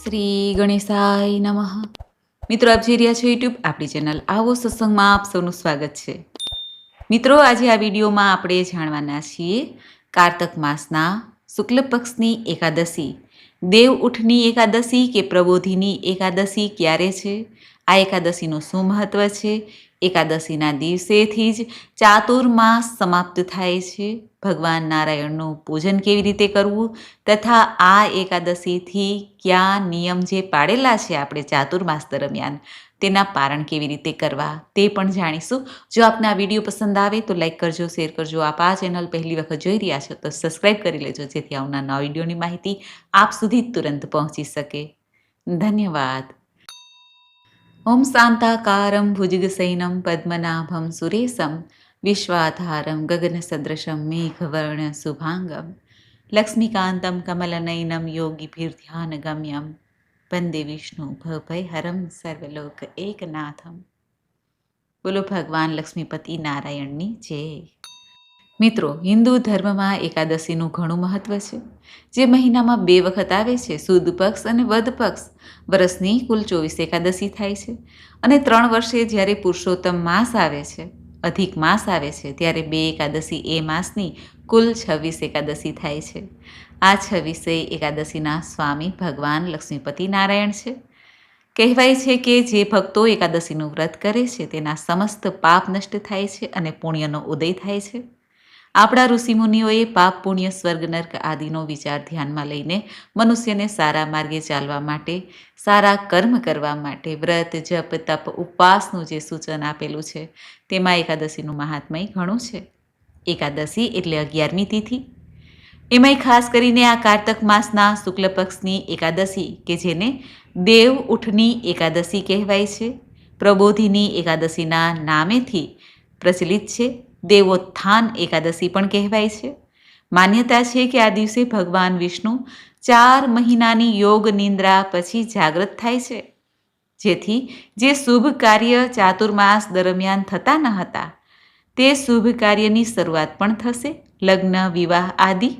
શ્રી ગણેશાય નમઃ. મિત્રો, આપ જોઈ રહ્યા છો યુટ્યુબ આપણી ચેનલ આવો સત્સંગમાં આપ સૌનું સ્વાગત છે. મિત્રો, આજે આ વિડીયોમાં આપણે જાણવાના છીએ કારતક માસના શુક્લ પક્ષની એકાદશી. દેવ ઉઠની એકાદશી કે પ્રબોધિની એકાદશી ક્યારે છે? આ એકાદશીનું શું મહત્ત્વ છે? એકાદશીના દિવસેથી જ ચાતુર્માસ સમાપ્ત થાય છે. ભગવાન નારાયણનું પૂજન કેવી રીતે કરવું તથા આ એકાદશીથી કયા નિયમ જે પાડેલા છે આપણે ચાતુર્માસ દરમિયાન, તેના પારણ કેવી રીતે કરવા તે પણ જાણીશું. જો આપને આ વીડિયો પસંદ આવે તો લાઈક કરજો, શેર કરજો. આપ આ ચેનલ પહેલી વખત જોઈ રહ્યા છો તો સબસ્ક્રાઈબ કરી લેજો, જેથી આવનાર નવા વિડીયોની માહિતી આપ સુધી તુરંત પહોંચી શકે. ધન્યવાદ. ઓમ શાંતાકારમ ભુજગસૈનમ પદ્મનાભમ સુરેશમ. વિશ્વાધારમ ગગનસદૃશમ મેઘવર્ણ શુભાંગમ લક્ષ્મીકાંતમ કમલનયનમ યોગીભીર્ધ્યાનગમ્યમ વંદે વિષ્ણુ ભયહરમ સર્વલોક એકનાથમ બોલો ભગવાન લક્ષ્મીપતિ નારાયણની જય મિત્રો હિન્દુ ધર્મમાં એકાદશીનું ઘણું મહત્વ છે, જે મહિનામાં બે વખત આવે છે, સુદ પક્ષ અને વધ પક્ષ. વર્ષની કુલ ચોવીસ એકાદશી થાય છે અને ત્રણ વર્ષે જ્યારે પુરુષોત્તમ માસ આવે છે અધિક માસ આવે છે, ત્યારે બે એકાદશી એ માસની કુલ છવ્વીસ એકાદશી થાય છે. આ છવ્વીસે એકાદશીના સ્વામી ભગવાન લક્ષ્મીપતિ નારાયણ છે. કહેવાય છે કે જે ભક્તો એકાદશીનું વ્રત કરે છે, તેના સમસ્ત પાપ નષ્ટ થાય છે અને પુણ્યનો ઉદય થાય છે. આપણા ઋષિમુનિઓએ પાપ, પુણ્ય, સ્વર્ગ, નર્ક આદિનો વિચાર ધ્યાનમાં લઈને મનુષ્યને સારા માર્ગે ચાલવા માટે, સારા કર્મ કરવા માટે વ્રત, જપ, તપ, ઉપવાસનું જે સૂચન આપેલું છે, તેમાં એકાદશીનું મહાત્મય ઘણું છે. એકાદશી એટલે અગિયારમી તિથિ. એમાંય ખાસ કરીને આ કારતક માસના શુક્લ પક્ષની એકાદશી, કે જેને દેવ ઉઠની એકાદશી કહેવાય છે. પ્રબોધિની એકાદશીના નામેથી પ્રચલિત છે. દેવોત્થાન એકાદશી પણ કહેવાય છે. માન્યતા છે કે આ દિવસે ભગવાન વિષ્ણુ ચાર મહિનાની યોગ નિંદ્રા પછી જાગૃત થાય છે. જેથી જે શુભ કાર્ય ચાતુર્માસ દરમિયાન થતા ન હતા, તે શુભ કાર્યની શરૂઆત પણ થશે, લગ્ન, વિવાહ આદિ.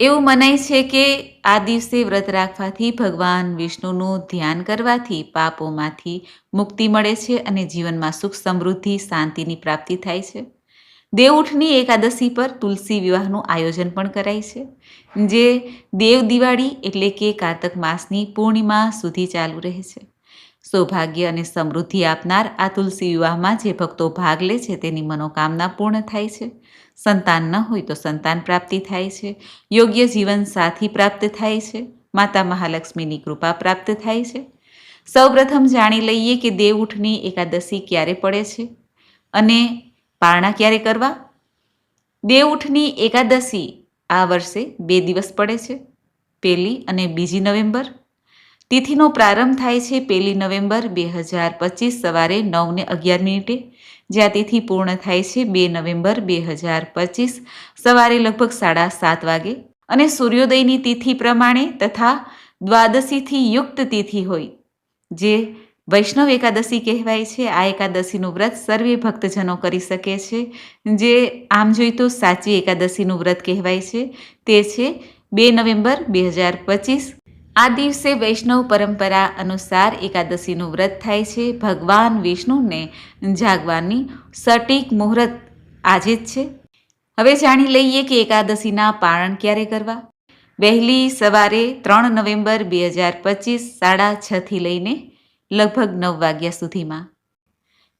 એવું મનાય છે કે આ દિવસે વ્રત રાખવાથી ભગવાન વિષ્ણુનું ધ્યાન કરવાથી પાપોમાંથી મુક્તિ મળે છે અને જીવનમાં સુખ સમૃદ્ધિ, શાંતિની પ્રાપ્તિ થાય છે. દેવઉઠની એકાદશી પર તુલસી વિવાહનું આયોજન પણ કરાય છે. જે દેવ દિવાળી એટલે કે કારતક માસની પૂર્ણિમા સુધી ચાલુ રહે છે. સૌભાગ્ય અને સમૃદ્ધિ આપનાર આ તુલસી વિવાહમાં જે ભક્તો ભાગ લે છે તેની મનોકામના પૂર્ણ થાય છે. સંતાન ન હોય તો સંતાન પ્રાપ્તિ થાય છે. યોગ્ય જીવન સાથી પ્રાપ્ત થાય છે. માતા મહાલક્ષ્મીની કૃપા પ્રાપ્ત થાય છે. સૌપ્રથમ જાણી લઈએ કે દેવઉઠની એકાદશી ક્યારે પડે છે. અને પારણા ક્યારે કરવા? દેવઉઠની એકાદશી આ વર્ષે બે દિવસ પડે છે, પહેલી અને બીજી નવેમ્બર. તિથિનો પ્રારંભ થાય છે પહેલી નવેમ્બર બે હજાર પચીસ સવારે નવને અગિયાર મિનિટે, જ્યાં તિથિ પૂર્ણ થાય છે બે નવેમ્બર બે હજાર પચીસ સવારે લગભગ સાડા સાત વાગે. અને સૂર્યોદયની તિથિ પ્રમાણે તથા દ્વાદશીથી યુક્ત તિથિ હોય, જે વૈષ્ણવ એકાદશી કહેવાય છે. આ એકાદશીનું વ્રત સર્વે ભક્તજનો કરી શકે છે. જે આમ જોઈ તો સાચી એકાદશીનું વ્રત કહેવાય છે. તે છે બે નવેમ્બર બે હજાર પચીસ. આ દિવસે વૈષ્ણવ પરંપરા અનુસાર એકાદશીનું વ્રત થાય છે. ભગવાન વિષ્ણુને જાગવાની સટીક મુહૂર્ત આજે જ છે. હવે જાણી લઈએ કે એકાદશીના પારણ ક્યારે કરવા. વહેલી સવારે ત્રણ નવેમ્બર બે હજાર પચીસ સાડા છથી લઈને લગભગ નવ વાગ્યા સુધીમાં.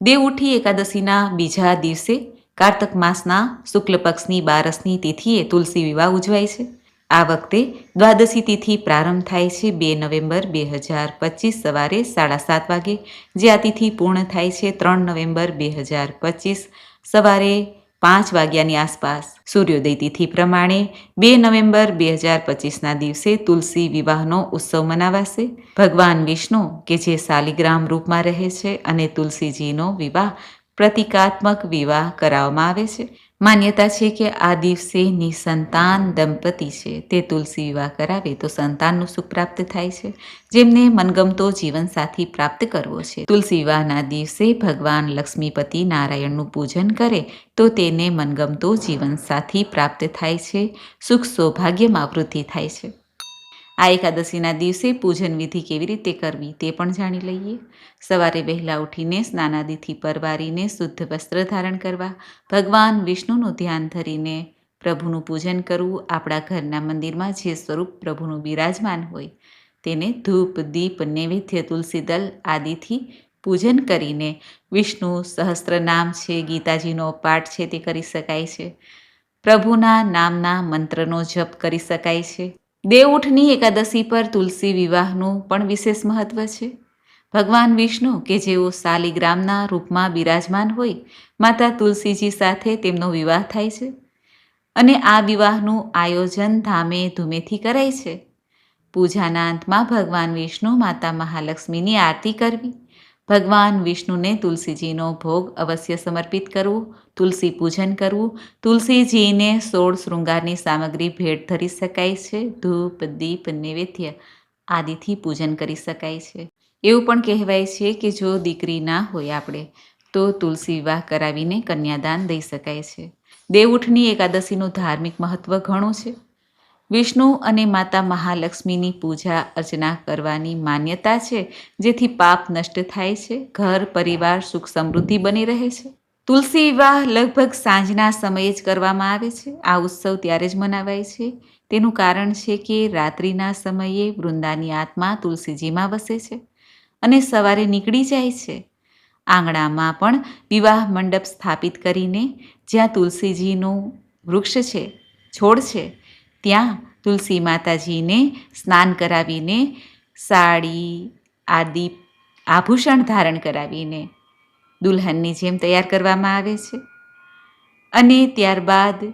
દેવઉઠી એકાદશીના બીજા દિવસે કારતક માસના શુક્લ પક્ષની બારસની તિથિએ તુલસી વિવાહ ઉજવાય છે. આ વખતે દ્વાદશી તિથિ પ્રારંભ થાય છે બે નવેમ્બર બે હજાર પચીસ સવારે સાડા સાત વાગે. જે આ તિથિ પૂર્ણ થાય છે ત્રણ નવેમ્બર બે હજાર પચીસ સવારે પાંચ વાગ્યાની આસપાસ. સૂર્યોદય તિથિ પ્રમાણે બે નવેમ્બર બે હજાર પચીસના દિવસે તુલસી વિવાહનો ઉત્સવ મનાવાશે. ભગવાન વિષ્ણુ, કે જે શાલિગ્રામ રૂપમાં રહે છે અને તુલસીજીનો વિવાહ પ્રતિકાત્મક વિવાહ કરાવવામાં આવે છે માન્યતા છે કે આ દિવસે નિસંતાન દંપતી છે. તે તુલસી વિવાહ કરાવે તો સંતાનનું સુખ પ્રાપ્ત થાય છે. જેમને મનગમતો જીવનસાથી પ્રાપ્ત કરવો છે. તુલસી વિવાહના દિવસે ભગવાન લક્ષ્મીપતિ નારાયણનું પૂજન કરે તો તેને મનગમતો જીવનસાથી પ્રાપ્ત થાય છે. સુખ સૌભાગ્યમાં વૃદ્ધિ થાય છે. આ એકાદશીના દિવસે પૂજન વિધિ કેવી રીતે કરવી તે પણ જાણી લઈએ. સવારે વહેલા ઉઠીને સ્નાનાદિથી પરવારીને શુદ્ધ વસ્ત્ર ધારણ કરવા, ભગવાન વિષ્ણુનું ધ્યાન ધરીને પ્રભુનું પૂજન કરવું, આપણા ઘરના મંદિરમાં જે સ્વરૂપ પ્રભુનું બિરાજમાન હોય તેને ધૂપ, દીપ, નૈવેદ્ય તુલસીદલ આદિથી પૂજન કરીને વિષ્ણુ સહસ્ત્ર નામ છે, ગીતાજીનો પાઠ છે તે કરી શકાય છે. પ્રભુના નામના મંત્રનો જપ કરી શકાય છે. દેવઉઠની એકાદશી પર તુલસી વિવાહનું પણ વિશેષ મહત્વ છે. ભગવાન વિષ્ણુ, કે જેઓ શાલિગ્રામના રૂપમાં બિરાજમાન હોય, માતા તુલસીજી સાથે તેમનો વિવાહ થાય છે અને આ વિવાહનું આયોજન ધામે ધૂમેથી કરાય છે. પૂજાના અંતમાં ભગવાન વિષ્ણુ માતા મહાલક્ષ્મીની આરતી કરવી ભગવાન વિષ્ણુને તુલસીજીનો ભોગ અવશ્ય સમર્પિત કરવું, તુલસી પૂજન કરવું. તુલસીજીને સોળ શૃંગારની સામગ્રી ભેટ ધરી શકાય છે. ધૂપ, દીપ, નૈવેદ્ય આદિથી પૂજન કરી શકાય છે. એવું પણ કહેવાય છે કે જો દીકરી ના હોય આપણે, તો તુલસી વિવાહ કરાવીને કન્યાદાન દઈ શકાય છે. દેવઉઠની એકાદશીનું ધાર્મિક મહત્વ ઘણું છે. વિષ્ણુ અને માતા મહાલક્ષ્મીની પૂજા અર્ચના કરવાની માન્યતા છે, જેથી પાપ નષ્ટ થાય છે, ઘર, પરિવાર સુખ સમૃદ્ધિ બની રહે છે. તુલસી વિવાહ લગભગ સાંજના સમયે જ કરવામાં આવે છે. આ ઉત્સવ ત્યારે જ મનાવાય છે. તેનું કારણ છે કે રાત્રિના સમયે વૃંદાની આત્મા તુલસીજીમાં વસે છે અને સવારે નીકળી જાય છે. આંગણામાં પણ વિવાહ મંડપ સ્થાપિત કરીને જ્યાં તુલસીજીનું વૃક્ષ છે, છોડ છે ત્યાં તુલસી માતાજીને સ્નાન કરાવીને સાડી, આદિ, આભૂષણ ધારણ કરાવીને દુલ્હનની જેમ તૈયાર કરવામાં આવે છે. અને ત્યારબાદ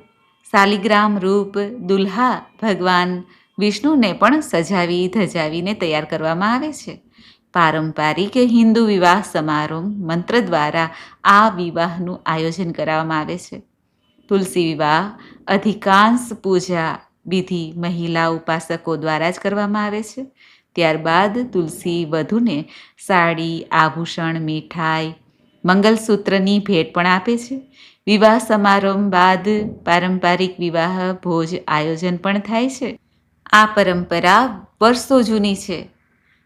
શાલિગ્રામ રૂપ દુલ્હા ભગવાન વિષ્ણુને પણ સજાવી, ધજાવીને તૈયાર કરવામાં આવે છે. પારંપરિક હિન્દુ વિવાહ સમારોહ મંત્ર દ્વારા આ વિવાહનું આયોજન કરવામાં આવે છે. તુલસી વિવાહ અધિકાંશ પૂજા વિધિ મહિલા ઉપાસકો દ્વારા જ કરવામાં આવે છે. ત્યારબાદ તુલસી વધુને સાડી, આભૂષણ, મીઠાઈ, મંગલસૂત્રની ભેટ પણ આપે છે. વિવાહ સમારંભ બાદ પારંપરિક વિવાહ, ભોજ, આયોજન પણ થાય છે. આ પરંપરા વર્ષો જૂની છે.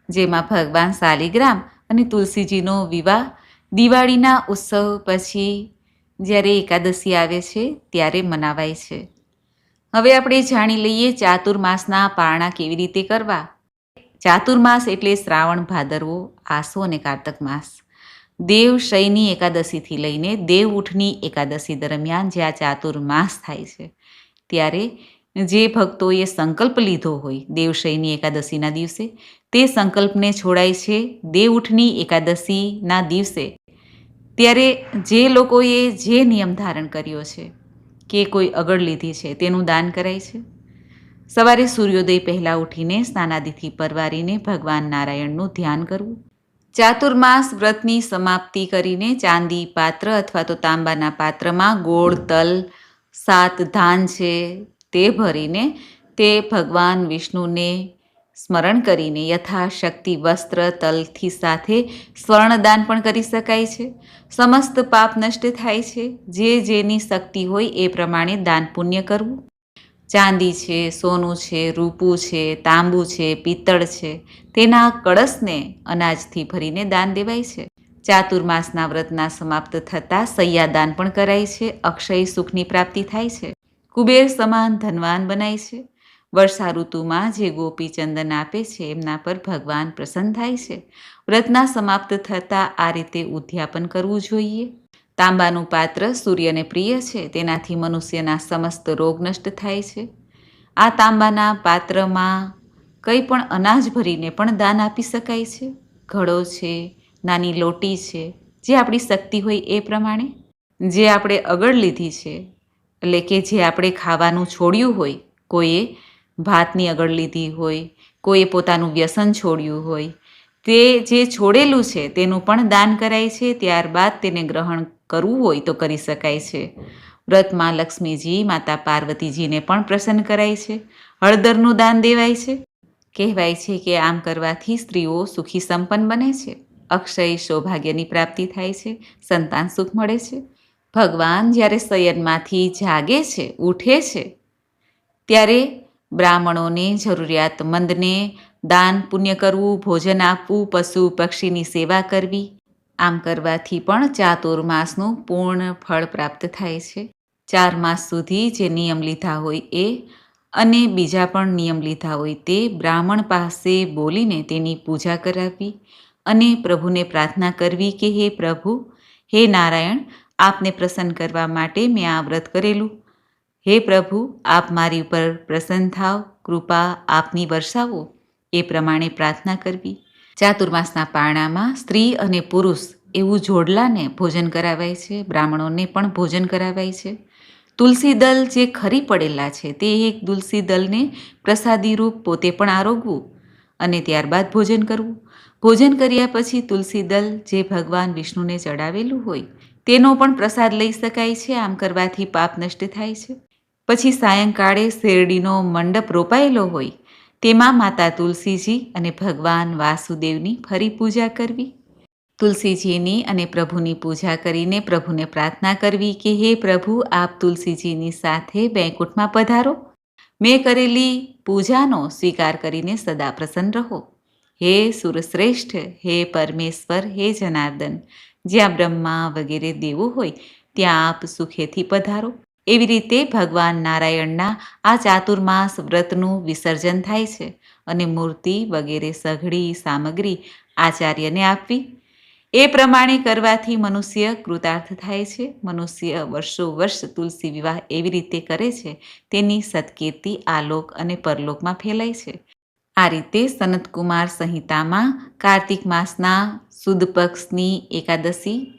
જેમાં ભગવાન શાલિગ્રામ અને તુલસીજીનો વિવાહ, દિવાળીના ઉત્સવ પછી જ્યારે એકાદશી આવે છે, ત્યારે મનાવાય છે. હવે આપણે જાણી લઈએ ચાતુર્માસના પારણા કેવી રીતે કરવા? ચાતુર્માસ એટલે શ્રાવણ ભાદરવો, આસો અને કારતક માસ. દેવ શયની એકાદશીથી લઈને દેવ ઉઠની એકાદશી દરમિયાન જે આ ચાતુર્માસ થાય છે, ત્યારે જે ભક્તોએ સંકલ્પ લીધો હોય દેવશયની એકાદશીના દિવસે, તે સંકલ્પને છોડાય છે દેવઉઠની એકાદશીના દિવસે. ત્યારે જે લોકોએ જે નિયમ ધારણ કર્યો છે કે કોઈ અગળ લીધી છે તેનું દાન કરાય છે? સવારે સૂર્યોદય પહેલાં ઉઠીને સ્નાનાદિથી પરવારીને ભગવાન નારાયણનું ધ્યાન કરવું. ચાતુર્માસ વ્રતની સમાપ્તિ કરીને ચાંદી પાત્ર અથવા તો તાંબાના પાત્રમાં ગોળ, તલ, સાત ધાન છે તે ભરીને તે ભગવાન વિષ્ણુને સ્મરણ કરીને યથાશક્તિ વસ્ત્ર, તલથી સાથે સ્વર્ણદાન પણ કરી શકાય છે. સમસ્ત પાપ નષ્ટ થાય છે. જે જેની શક્તિ હોય એ પ્રમાણે દાન પુણ્ય કરવું. ચાંદી છે, સોનું છે, રૂપું છે, તાંબુ છે, પિત્તળ છે, તેના કળશને અનાજથી ભરીને દાન દેવાય છે. ચાતુર્માસના વ્રતના સમાપ્ત થતાં સૈયાદાન પણ કરાય છે. અક્ષય સુખની પ્રાપ્તિ થાય છે. કુબેર સમાન ધનવાન બનાય છે. વર્ષા ઋતુમાં જે ગોપી ચંદન આપે છે, એમના પર ભગવાન પ્રસન્ન થાય છે. વ્રતના સમાપ્ત થતાં આ રીતે ઉદ્યાપન કરવું જોઈએ. તાંબાનું પાત્ર સૂર્યને પ્રિય છે, તેનાથી મનુષ્યના સમસ્ત રોગ નષ્ટ થાય છે. આ તાંબાના પાત્રમાં કંઈ પણ અનાજ ભરીને પણ દાન આપી શકાય છે. ઘડો છે, નાની લોટી છે, જે આપણી શક્તિ હોય એ પ્રમાણે. જે આપણે અગળ લીધી છે, એટલે કે જે આપણે ખાવાનું છોડ્યું હોય, કોઈએ ભાતની અગળ લીધી હોય, કોઈએ પોતાનું વ્યસન છોડ્યું હોય, તે જે છોડેલું છે તેનું પણ દાન કરાય છે, ત્યારબાદ તેને ગ્રહણ કરવું હોય તો કરી શકાય છે. વ્રતમાં લક્ષ્મીજી, માતા પાર્વતીજીને પણ પ્રસન્ન કરાય છે. હળદરનું દાન દેવાય છે. કહેવાય છે કે આમ કરવાથી સ્ત્રીઓ સુખી સંપન્ન બને છે. અક્ષય સૌભાગ્યની પ્રાપ્તિ થાય છે. સંતાન સુખ મળે છે. ભગવાન જ્યારે શયનમાંથી જાગે છે, ઉઠે છે, ત્યારે બ્રાહ્મણોને જરૂરિયાતમંદને દાન પુણ્ય કરવું, ભોજન આપવું, પશુ પક્ષીની સેવા કરવી, આમ કરવાથી પણ ચાતુર્માસનું પૂર્ણ ફળ પ્રાપ્ત થાય છે. ચાર માસ સુધી જે નિયમ લીધા હોય એ અને બીજા પણ નિયમ લીધા હોય તે બ્રાહ્મણ પાસે બોલીને તેની પૂજા કરાવવી અને પ્રભુને પ્રાર્થના કરવી કે, હે પ્રભુ, હે નારાયણ, આપને પ્રસન્ન કરવા માટે મેં આ વ્રત કરેલું. હે પ્રભુ, આપ મારી ઉપર પ્રસન્ન થાવ, કૃપા આપની વરસાવો. એ પ્રમાણે પ્રાર્થના કરવી. ચાતુર્માસના પારણામાં સ્ત્રી અને પુરુષ એવું જોડલાને ભોજન કરાવાય છે, બ્રાહ્મણોને પણ ભોજન કરાવાય છે. તુલસી દલ જે ખરી પડેલા છે, તે એક તુલસી દલને પ્રસાદી રૂપ પોતે પણ આરોગવું અને ત્યારબાદ ભોજન કરવું. ભોજન કર્યા પછી તુલસી દલ જે ભગવાન વિષ્ણુને ચડાવેલું હોય, તેનો પણ પ્રસાદ લઈ શકાય છે, આમ કરવાથી પાપ નષ્ટ થાય છે. પછી સાયંકાળે શેરડીનો મંડપ રોપાયેલો હોય, તેમાં માતા તુલસીજી અને ભગવાન વાસુદેવની ફરી પૂજા કરવી. તુલસીજીની અને પ્રભુની પૂજા કરીને પ્રભુને પ્રાર્થના કરવી કે, હે પ્રભુ, આપ તુલસીજીની સાથે બેંકુટમાં પધારો. મેં કરેલી પૂજાનો સ્વીકાર કરીને સદા પ્રસન્ન રહો. હે સુરશ્રેષ્ઠ, હે પરમેશ્વર, હે જનાર્દન, જ્યાં બ્રહ્મા વગેરે દેવો હોય, ત્યાં આપ સુખેથી પધારો. એવી રીતે ભગવાન નારાયણના આ ચાતુર્માસ વ્રતનું વિસર્જન થાય છે અને મૂર્તિ વગેરે સઘળી સામગ્રી આચાર્યને આપવી. એ પ્રમાણે કરવાથી મનુષ્ય કૃતાર્થ થાય છે. મનુષ્ય વર્ષો વર્ષ તુલસી વિવાહ એવી રીતે કરે છે. તેની સત્કીર્તિ આલોક અને પરલોકમાં ફેલાય છે. આ રીતે સનતકુમાર સંહિતામાં કાર્તિક માસના સુદ પક્ષની એકાદશી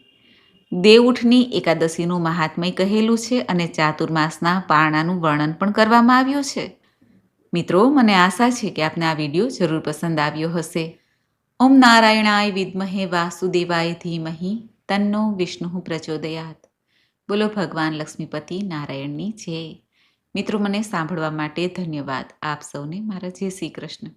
દેવઉઠની એકાદશીનું મહાત્મય કહેલું છે અને ચાતુર્માસના પારણાનું વર્ણન પણ કરવામાં આવ્યું છે. મિત્રો, મને આશા છે કે આપને આ વીડિયો જરૂર પસંદ આવ્યો હશે. ઓમ નારાયણાય વિદ્મહે વાસુદેવાય ધીમહી, તન્નો વિષ્ણુ પ્રચોદયાત. બોલો ભગવાન લક્ષ્મીપતિ નારાયણની જય. મિત્રો, મને સાંભળવા માટે ધન્યવાદ. આપ સૌને મારા જય શ્રી કૃષ્ણ.